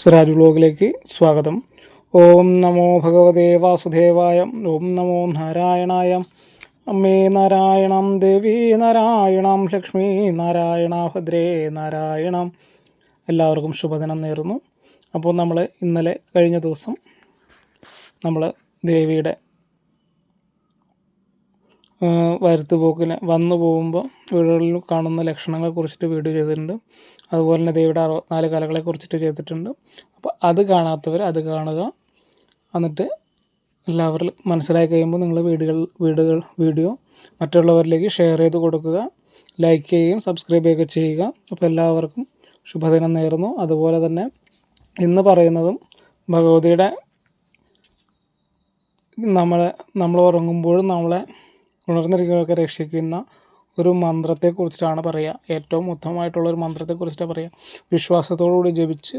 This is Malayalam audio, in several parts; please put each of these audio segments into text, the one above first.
സ്വരാജ് വ്ലോഗിലേക്ക് സ്വാഗതം. ഓം നമോ ഭഗവതേ വാസുദേവായ ഓം നമോ നാരായണായ അമ്മേ നാരായണം ദേവി നാരായണം ലക്ഷ്മി നാരായണ ഭദ്രേ നാരായണം. എല്ലാവർക്കും ശുഭദിനം നേരുന്നു. അപ്പോൾ നമ്മൾ ഇന്നലെ കഴിഞ്ഞ ദിവസം നമ്മൾ ദേവിയുടെ വരുത്തുപോക്കിന് വന്നു പോകുമ്പോൾ വീടുകളിൽ കാണുന്ന ലക്ഷണങ്ങളെ കുറിച്ചിട്ട് വീഡിയോ ചെയ്തിട്ടുണ്ട്. അതുപോലെ തന്നെ ദേവിയുടെ അറുപത്തിനാല് കലകളെ കുറിച്ചിട്ട് ചെയ്തിട്ടുണ്ട്. അപ്പോൾ അത് കാണാത്തവർ അത് കാണുക. എന്നിട്ട് എല്ലാവരും മനസ്സിലാക്കി കഴിയുമ്പോൾ നിങ്ങൾ വീടുകൾ വീടുകൾ വീഡിയോ മറ്റുള്ളവരിലേക്ക് ഷെയർ ചെയ്ത് കൊടുക്കുക. ലൈക്ക് ചെയ്യുകയും സബ്സ്ക്രൈബ് ചെയ്യുകയൊക്കെ ചെയ്യുക. അപ്പോൾ എല്ലാവർക്കും ശുഭദിനം നേരുന്നു. അതുപോലെ തന്നെ ഇന്ന് പറയുന്നതും ഭഗവതിയുടെ നമ്മളെ നമ്മൾ ഉറങ്ങുമ്പോഴും നമ്മളെ ഉണർന്നിരിക്കുന്നവർക്ക് രക്ഷിക്കുന്ന ഒരു മന്ത്രത്തെക്കുറിച്ചിട്ടാണ് പറയുക. ഏറ്റവും ഉത്തമമായിട്ടുള്ള ഒരു മന്ത്രത്തെക്കുറിച്ചിട്ടാണ് പറയുക. വിശ്വാസത്തോടുകൂടി ജപിച്ച്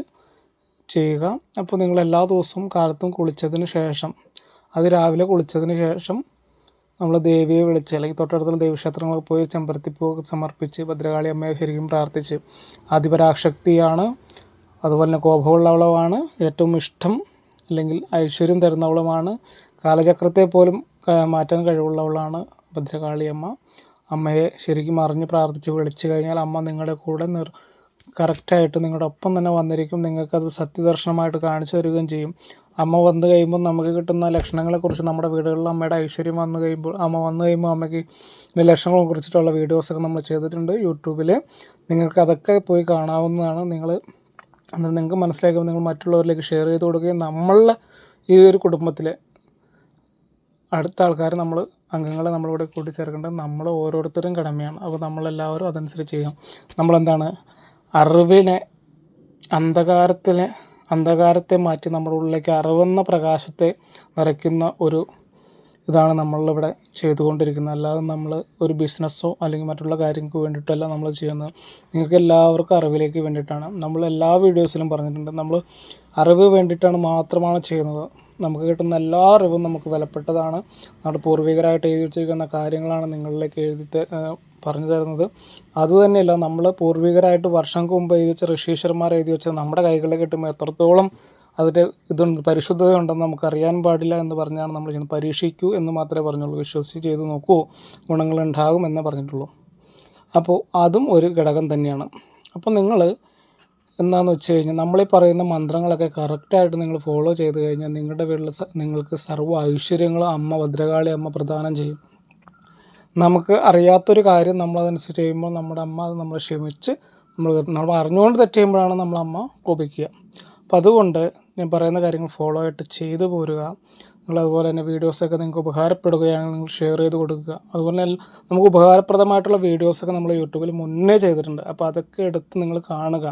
ചെയ്യുക. അപ്പോൾ നിങ്ങൾ എല്ലാ ദിവസവും കാലത്തും കുളിച്ചതിന് ശേഷം അത് രാവിലെ കുളിച്ചതിന് ശേഷം നമ്മൾ ദേവിയെ വിളിച്ച് അല്ലെങ്കിൽ തൊട്ടടുത്തുള്ള ദേവീക്ഷേത്രങ്ങളിൽ പോയി ചെമ്പരത്തിപ്പൂ സമർപ്പിച്ച് ഭദ്രകാളി അമ്മയെ ശരിക്കും പ്രാർത്ഥിച്ച് ആദിപരാശക്തിയാണ് അതുപോലെ തന്നെ കോപമുള്ളവളമാണ് ഏറ്റവും ഇഷ്ടം അല്ലെങ്കിൽ ഐശ്വര്യം തരുന്നവളുമാണ് കാലചക്രത്തെ പോലും മാറ്റാൻ കഴിവുള്ളവളാണ് ഭദ്രകാളിയമ്മ. അമ്മയെ ശരിക്കും അറിഞ്ഞ് പ്രാർത്ഥിച്ച് വിളിച്ചു കഴിഞ്ഞാൽ അമ്മ നിങ്ങളുടെ കൂടെ നിർ കറക്റ്റായിട്ട് നിങ്ങളുടെ ഒപ്പം തന്നെ വന്നിരിക്കും. നിങ്ങൾക്കത് സത്യദർശനമായിട്ട് കാണിച്ചു തരികയും ചെയ്യും. അമ്മ വന്നു കഴിയുമ്പോൾ നമുക്ക് കിട്ടുന്ന ലക്ഷണങ്ങളെക്കുറിച്ച് നമ്മുടെ വീടുകളിൽ അമ്മയുടെ ഐശ്വര്യം വന്നു കഴിയുമ്പോൾ അമ്മ വന്നു കഴിയുമ്പോൾ അമ്മയ്ക്ക് ലക്ഷണങ്ങളെ കുറിച്ചിട്ടുള്ള വീഡിയോസൊക്കെ നമ്മൾ ചെയ്തിട്ടുണ്ട് യൂട്യൂബിൽ നിങ്ങൾക്ക് അതൊക്കെ പോയി കാണാവുന്നതാണ്. നിങ്ങൾ അന്ന് നിങ്ങൾക്ക് മനസ്സിലാക്കുമ്പോൾ നിങ്ങൾ മറ്റുള്ളവരിലേക്ക് ഷെയർ ചെയ്ത് കൊടുക്കുകയും നമ്മളുടെ ഈ ഒരു കുടുംബത്തിലെ അടുത്ത ആൾക്കാർ നമ്മൾ അംഗങ്ങളെ നമ്മളിവിടെ കൂട്ടിച്ചേർക്കേണ്ടത് നമ്മൾ ഓരോരുത്തരും കടമയാണ്. അപ്പോൾ നമ്മളെല്ലാവരും അതനുസരിച്ച് ചെയ്യണം. നമ്മളെന്താണ്? അറിവിനെ അന്ധകാരത്തിലെ അന്ധകാരത്തെ മാറ്റി നമ്മുടെ ഉള്ളിലേക്ക് അറിവെന്ന പ്രകാശത്തെ നിറയ്ക്കുന്ന ഒരു ഇതാണ് നമ്മളിവിടെ ചെയ്തുകൊണ്ടിരിക്കുന്നത്. അല്ലാതെ നമ്മൾ ഒരു ബിസിനസ്സോ അല്ലെങ്കിൽ മറ്റുള്ള കാര്യങ്ങൾക്ക് വേണ്ടിയിട്ടല്ല നമ്മൾ ചെയ്യുന്നത്. നിങ്ങൾക്ക് എല്ലാവർക്കും അറിവിലേക്ക് വേണ്ടിയിട്ടാണ്. നമ്മൾ എല്ലാ വീഡിയോസിലും പറഞ്ഞിട്ടുണ്ട്. നമ്മൾ അറിവ് വേണ്ടിയിട്ടാണ് മാത്രമാണ് ചെയ്യുന്നത്. നമുക്ക് കിട്ടുന്ന എല്ലാ അറിവും നമുക്ക് വിലപ്പെട്ടതാണ്. നമ്മുടെ പൂർവികരായിട്ട് എഴുതി വെച്ചിരിക്കുന്ന കാര്യങ്ങളാണ് നിങ്ങളിലേക്ക് എഴുതി പറഞ്ഞു തരുന്നത്. അതുതന്നെയല്ല നമ്മൾ പൂർവികരായിട്ട് വർഷങ്ങൾക്ക് മുമ്പ് എഴുതി വെച്ച ഋഷീശ്വരന്മാർ എഴുതി വെച്ച നമ്മുടെ കൈകളിൽ കിട്ടുമ്പോൾ എത്രത്തോളം അതിന്റെ ഇതുണ്ട് പരിശുദ്ധതയുണ്ടെന്ന് നമുക്ക് അറിയാൻ പാടില്ല എന്ന് പറഞ്ഞാണ് നമ്മൾ ചെയ്യുന്നത്. പരീക്ഷിക്കൂ എന്ന് മാത്രമേ പറഞ്ഞുള്ളൂ. വിശ്വസിച്ച് ചെയ്ത് നോക്കൂ ഗുണങ്ങളുണ്ടാകും എന്നേ പറഞ്ഞിട്ടുള്ളൂ. അപ്പോൾ അതും ഒരു ഘടകം തന്നെയാണ്. അപ്പോൾ നിങ്ങൾ എന്താണെന്ന് വെച്ച് കഴിഞ്ഞാൽ നമ്മളീ പറയുന്ന മന്ത്രങ്ങളൊക്കെ കറക്റ്റായിട്ട് നിങ്ങൾ ഫോളോ ചെയ്ത് കഴിഞ്ഞാൽ നിങ്ങളുടെ വീട്ടിൽ നിങ്ങൾക്ക് സർവ ഐശ്വര്യങ്ങളും അമ്മ ഭദ്രകാളി അമ്മ പ്രദാനം ചെയ്യും. നമുക്ക് അറിയാത്തൊരു കാര്യം നമ്മളതനുസരിച്ച് ചെയ്യുമ്പോൾ നമ്മുടെ അമ്മ അത് നമ്മൾ ക്ഷമിച്ച് നമ്മൾ നമ്മൾ അറിഞ്ഞുകൊണ്ട് തെറ്റ് നമ്മളമ്മ കോപിക്കുക. അപ്പം അതുകൊണ്ട് ഞാൻ പറയുന്ന കാര്യങ്ങൾ ഫോളോ ആയിട്ട് ചെയ്തു പോരുക. നിങ്ങൾ അതുപോലെ തന്നെ വീഡിയോസൊക്കെ നിങ്ങൾക്ക് ഉപകാരപ്പെടുകയാണെങ്കിൽ നിങ്ങൾ ഷെയർ ചെയ്ത് കൊടുക്കുക. അതുപോലെ തന്നെ നമുക്ക് ഉപകാരപ്രദമായിട്ടുള്ള വീഡിയോസൊക്കെ നമ്മൾ യൂട്യൂബിൽ മുന്നേ ചെയ്തിട്ടുണ്ട്. അപ്പോൾ അതൊക്കെ എടുത്ത് നിങ്ങൾ കാണുക.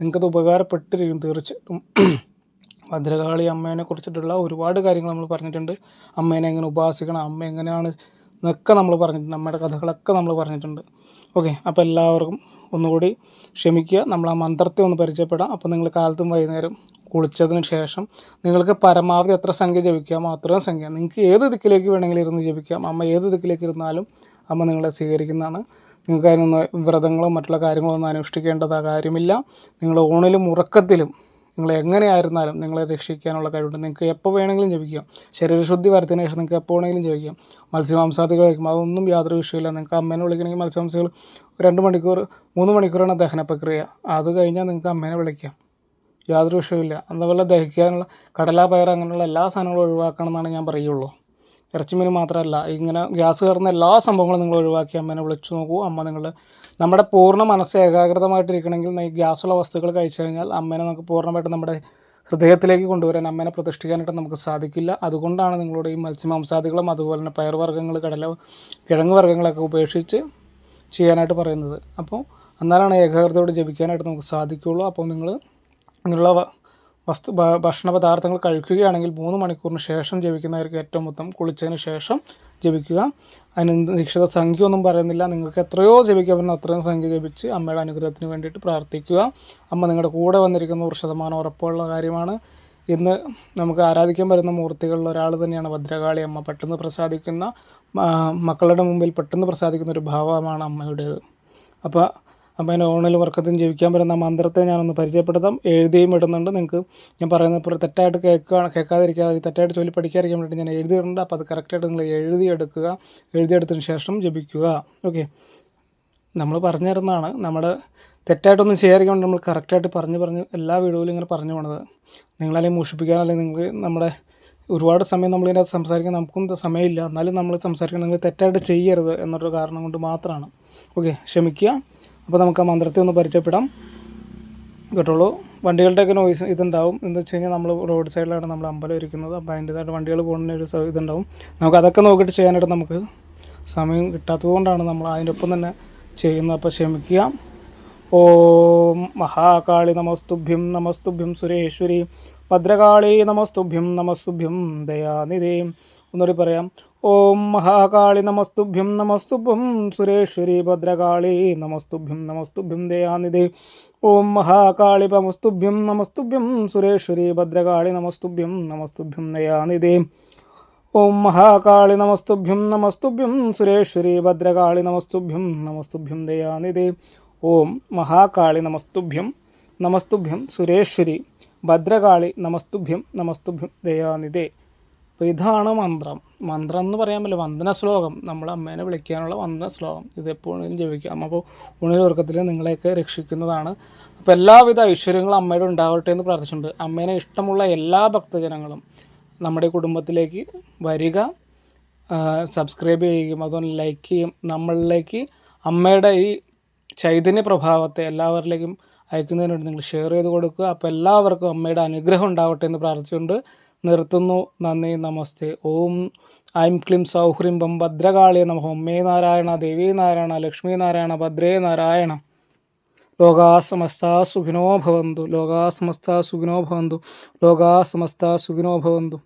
നിങ്ങൾക്കത് ഉപകാരപ്പെട്ടിരിക്കും തീർച്ചയായിട്ടും. ഭദ്രകാളി അമ്മേനെ കുറിച്ചിട്ടുള്ള ഒരുപാട് കാര്യങ്ങൾ നമ്മൾ പറഞ്ഞിട്ടുണ്ട്. അമ്മേനെ എങ്ങനെ ഉപാസിക്കണം അമ്മ എങ്ങനെയാണ് എന്നൊക്കെ നമ്മൾ പറഞ്ഞിട്ടുണ്ട്. അമ്മയുടെ കഥകളൊക്കെ നമ്മൾ പറഞ്ഞിട്ടുണ്ട്. ഓക്കെ അപ്പോൾ എല്ലാവർക്കും ഒന്നുകൂടി ക്ഷമിക്കുക. നമ്മൾ ആ മന്ത്രത്തെ ഒന്ന് പരിചയപ്പെടാം. അപ്പോൾ നിങ്ങൾ കാലത്തും വൈകുന്നേരം കുളിച്ചതിന് ശേഷം നിങ്ങൾക്ക് പരമാവധി എത്ര സംഖ്യ ജപിക്കാമോ അത്രയും സംഖ്യ. നിങ്ങൾക്ക് ഏത് ദിക്കിലേക്ക് വേണമെങ്കിലും ഇരുന്ന് ജപിക്കാം. അമ്മ ഏത് ദിക്കിലേക്ക് ഇരുന്നാലും അമ്മ നിങ്ങളെ സ്വീകരിക്കുന്നതാണ്. നിങ്ങൾക്ക് അതിനൊന്നും വ്രതങ്ങളോ മറ്റുള്ള കാര്യങ്ങളോ ഒന്നും അനുഷ്ഠിക്കേണ്ടത് കാര്യമില്ല. നിങ്ങൾ ഊണിലും ഉറക്കത്തിലും നിങ്ങൾ എങ്ങനെയായിരുന്നാലും നിങ്ങളെ രക്ഷിക്കാനുള്ള കഴിവുണ്ട്. നിങ്ങൾക്ക് എപ്പോൾ വേണമെങ്കിലും ജപിക്കാം. ശരീരശുദ്ധി വരുത്തിന് ശേഷം നിങ്ങൾക്ക് എപ്പോൾ വേണമെങ്കിലും ജപിക്കാം. മത്സ്യമാംസാദികൾ കഴിക്കും. അതൊന്നും യാതൊരു വിഷയമില്ല നിങ്ങൾക്ക് അമ്മേനെ വിളിക്കണമെങ്കിൽ മത്സ്യമാംസികൾ രണ്ട് മണിക്കൂർ മൂന്ന് മണിക്കൂറാണ് ദഹന പ്രക്രിയ അത് കഴിഞ്ഞാൽ നിങ്ങൾക്ക് അമ്മേനെ വിളിക്കാം. യാതൊരു വിഷയമില്ല അതുപോലെ ദഹിക്കാനുള്ള കടല പയർ അങ്ങനെയുള്ള എല്ലാ സാധനങ്ങളും ഒഴിവാക്കണം എന്നാണ് ഞാൻ പറയുള്ളൂ. ഇറച്ചിമീൻ മാത്രമല്ല ഇങ്ങനെ ഗ്യാസ് കയറുന്ന എല്ലാ സംഭവങ്ങളും നിങ്ങൾ ഒഴിവാക്കി അമ്മേനെ വിളിച്ചു നോക്കൂ. അമ്മ നിങ്ങൾ നമ്മുടെ പൂർണ മനസ്സ് ഏകാഗ്രതമായിട്ടിരിക്കണമെങ്കിൽ ഗ്യാസുള്ള വസ്തുക്കൾ കഴിച്ചു കഴിഞ്ഞാൽ അമ്മേനെ നമുക്ക് പൂർണമായിട്ട് നമ്മുടെ ഹൃദയത്തിലേക്ക് കൊണ്ടുവരാൻ അമ്മേനെ പ്രതിഷ്ഠിക്കാനായിട്ട് നമുക്ക് സാധിക്കില്ല. അതുകൊണ്ടാണ് നിങ്ങളോട് ഈ മത്സ്യമാംസാദികളും അതുപോലെ തന്നെ പയർവർഗങ്ങൾ കടല കിഴങ്ങ് വർഗങ്ങളൊക്കെ ഉപേക്ഷിച്ച് ചെയ്യാനായിട്ട് പറയുന്നത്. അപ്പോൾ എന്നാലാണ് ഏകാഗ്രതയോട് ജപിക്കാനായിട്ട് നമുക്ക് സാധിക്കുകയുള്ളൂ അപ്പോൾ നിങ്ങൾ ഇങ്ങനെയുള്ള വസ്തു ഭക്ഷണ പദാർത്ഥങ്ങൾ കഴിക്കുകയാണെങ്കിൽ മൂന്ന് മണിക്കൂറിന് ശേഷം ജപിക്കുന്നതായിരിക്കും ഏറ്റവും ഉത്തമം കുളിച്ചതിന് ശേഷം ജപിക്കുക. അതിന് നിശ്ചിത സംഖ്യ ഒന്നും പറയുന്നില്ല. നിങ്ങൾക്ക് എത്രയോ ജപിക്കാൻ പറ്റുന്ന അത്രയും സംഖ്യ ജപിച്ച് അമ്മയുടെ അനുഗ്രഹത്തിന് വേണ്ടിയിട്ട് പ്രാർത്ഥിക്കുക. അമ്മ നിങ്ങളുടെ കൂടെ വന്നിരിക്കുന്ന ഒരു ശതമാനം ഉറപ്പുള്ള കാര്യമാണ്. ഇന്ന് നമുക്ക് ആരാധിക്കാൻ വരുന്ന മൂർത്തികളിൽ ഒരാൾ തന്നെയാണ് ഭദ്രകാളി അമ്മ. പെട്ടെന്ന് പ്രസാദിക്കുന്ന മക്കളുടെ മുമ്പിൽ പെട്ടെന്ന് പ്രസാദിക്കുന്ന ഒരു ഭാവമാണ് അമ്മയുടേത്. അപ്പോൾ അമ്മേനെ ഓണിൽ വർക്കത്തിന് ജീവിക്കാൻ പറ്റുന്ന മന്ത്രത്തെ ഞാനൊന്ന് പരിചയപ്പെടുത്താം. എഴുതിയും ഇടുന്നുണ്ട്. നിങ്ങൾക്ക് ഞാൻ പറയുന്നത് ഇപ്പോൾ തെറ്റായിട്ട് കേൾക്കുക കേൾക്കാതിരിക്കാതെ തെറ്റായിട്ട് ചൊല്ലി പഠിക്കാതിരിക്കാൻ വേണ്ടിയിട്ട് ഞാൻ എഴുതിയിട്ടുണ്ട് അപ്പോൾ അത് കറക്റ്റായിട്ട് നിങ്ങൾ എഴുതിയെടുക്കുക എഴുതിയെടുത്തതിന് ശേഷം ജപിക്കുക. ഓക്കെ. നമ്മൾ പറഞ്ഞു തരുന്നതാണ്. നമ്മൾ തെറ്റായിട്ടൊന്നും ചെയ്യാതിരിക്കാൻ വേണ്ടി നമ്മൾ കറക്റ്റായിട്ട് പറഞ്ഞ് പറഞ്ഞ് എല്ലാ വീഡിയോയിലും ഇങ്ങനെ പറഞ്ഞു പോണത്. നിങ്ങളല്ലെങ്കിൽ മോഷിപ്പിക്കാൻ അല്ലെങ്കിൽ നിങ്ങൾ നമ്മുടെ ഒരുപാട് സമയം നമ്മളിതിനകത്ത് സംസാരിക്കാൻ നമുക്കും സമയമില്ല. എന്നാലും നമ്മൾ സംസാരിക്കാൻ നിങ്ങൾ തെറ്റായിട്ട് ചെയ്യരുത് എന്നൊരു കാരണം കൊണ്ട് മാത്രമാണ്. ഓക്കെ. ക്ഷമിക്കുക. അപ്പോൾ നമുക്ക് ആ മന്ത്രത്തെ ഒന്ന് പരിചയപ്പെടാം. കേട്ടോളൂ. വണ്ടികളുടെയൊക്കെ നോയ്സ് ഇതുണ്ടാവും. എന്ന് വെച്ച് കഴിഞ്ഞാൽ നമ്മൾ റോഡ് സൈഡിലാണ് നമ്മൾ അമ്പലം ഇരിക്കുന്നത് അപ്പോൾ അതിന്റേതായിട്ട് വണ്ടികൾ പോകുന്ന ഒരു ഇതുണ്ടാവും. നമുക്ക് അതൊക്കെ നോക്കിയിട്ട് ചെയ്യാനായിട്ട് നമുക്ക് സമയം കിട്ടാത്തത് കൊണ്ടാണ് നമ്മൾ അതിന്റെ ഒപ്പം തന്നെ ചെയ്യുന്നത്. അപ്പോൾ ക്ഷമിക്കുക. ഓ മഹാകാളി നമസ്തുഭ്യം നമസ്തുഭ്യം സുരേശ്വരി. ഭദ്രകാളി നമസ്തുഭ്യം നമസ്തുഭ്യം ദയാനിധി. ഒന്നുകൂടി പറയാം. ഓം മഹാകാളി നമസ്തുഭ്യം നമസ്തുഭ്യം സുരേശ്വരി ഭദ്രകാളി നമസ്തുഭ്യം നമസ്തുഭ്യം ദയാനിധി. ഓം മഹാകാളി നമസ്തുഭ്യം നമസ്തുഭ്യം സുരേശ്വരി ഭദ്രകാളി നമസ്തുഭ്യം നമസ്തുഭ്യം ദയാനിധി. ഓം മഹാകാളി നമസ്തുഭ്യം നമസ്തുഭ്യം സുരേശ്വരി ഭദ്രകാളി നമസ്തുഭ്യം നമസ്തുഭ്യം ദയാനിധി. ഓം മഹാകാളി നമസ്തുഭ്യം നമസ്തുഭ്യം സുരേശ്വരി ഭദ്രകാളി നമസ്തുഭ്യം നമസ്തുഭ്യം ദയാനിധേ. അപ്പോൾ ഇതാണ് മന്ത്രം. മന്ത്രം എന്ന് പറയാൻ പറ്റില്ല. വന്ദന ശ്ലോകം. നമ്മളെ അമ്മേനെ വിളിക്കാനുള്ള വന്ദന ശ്ലോകം. ഇതെപ്പോഴും ജപിക്കാം. അപ്പോൾ ഉണരുവർക്കത്തിൽ നിങ്ങളെയൊക്കെ രക്ഷിക്കുന്നതാണ്. അപ്പോൾ എല്ലാവിധ ഐശ്വര്യങ്ങളും അമ്മയുടെ ഉണ്ടാവട്ടെ എന്ന് പ്രാർത്ഥിച്ചിട്ടുണ്ട്. അമ്മേനെ ഇഷ്ടമുള്ള എല്ലാ ഭക്തജനങ്ങളും നമ്മുടെ കുടുംബത്തിലേക്ക് വരിക. സബ്സ്ക്രൈബ് ചെയ്യുകയും അതുപോലെ ലൈക്ക് ചെയ്യും. നമ്മളിലേക്ക് അമ്മയുടെ ഈ ചൈതന്യ പ്രഭാവത്തെ എല്ലാവരിലേക്കും അയക്കുന്നതിന് നിങ്ങൾ ഷെയർ ചെയ്ത് കൊടുക്കുക. അപ്പോൾ എല്ലാവർക്കും അമ്മയുടെ അനുഗ്രഹം ഉണ്ടാവട്ടെ എന്ന് പ്രാർത്ഥിച്ചുകൊണ്ട് നിർത്തുന്നു. നന്ദി നമസ്തേ. ഓം ഐം ക്ലിം സൗഹ്രിം ബം ഭദ്രകാളിയ നമ. ഹോമേ നാരായണ ദേവീ നാരായണ ലക്ഷ്മി നാരായണ ഭദ്രേ നാരായണ. ലോകാ സമസ്ത സുഖിനോ ഭവന്തു ലോകാ സമസ്ത സുഖിനോ ഭവന്തു ലോകാ സമസ്ത സുഖിനോ ഭവന്തു.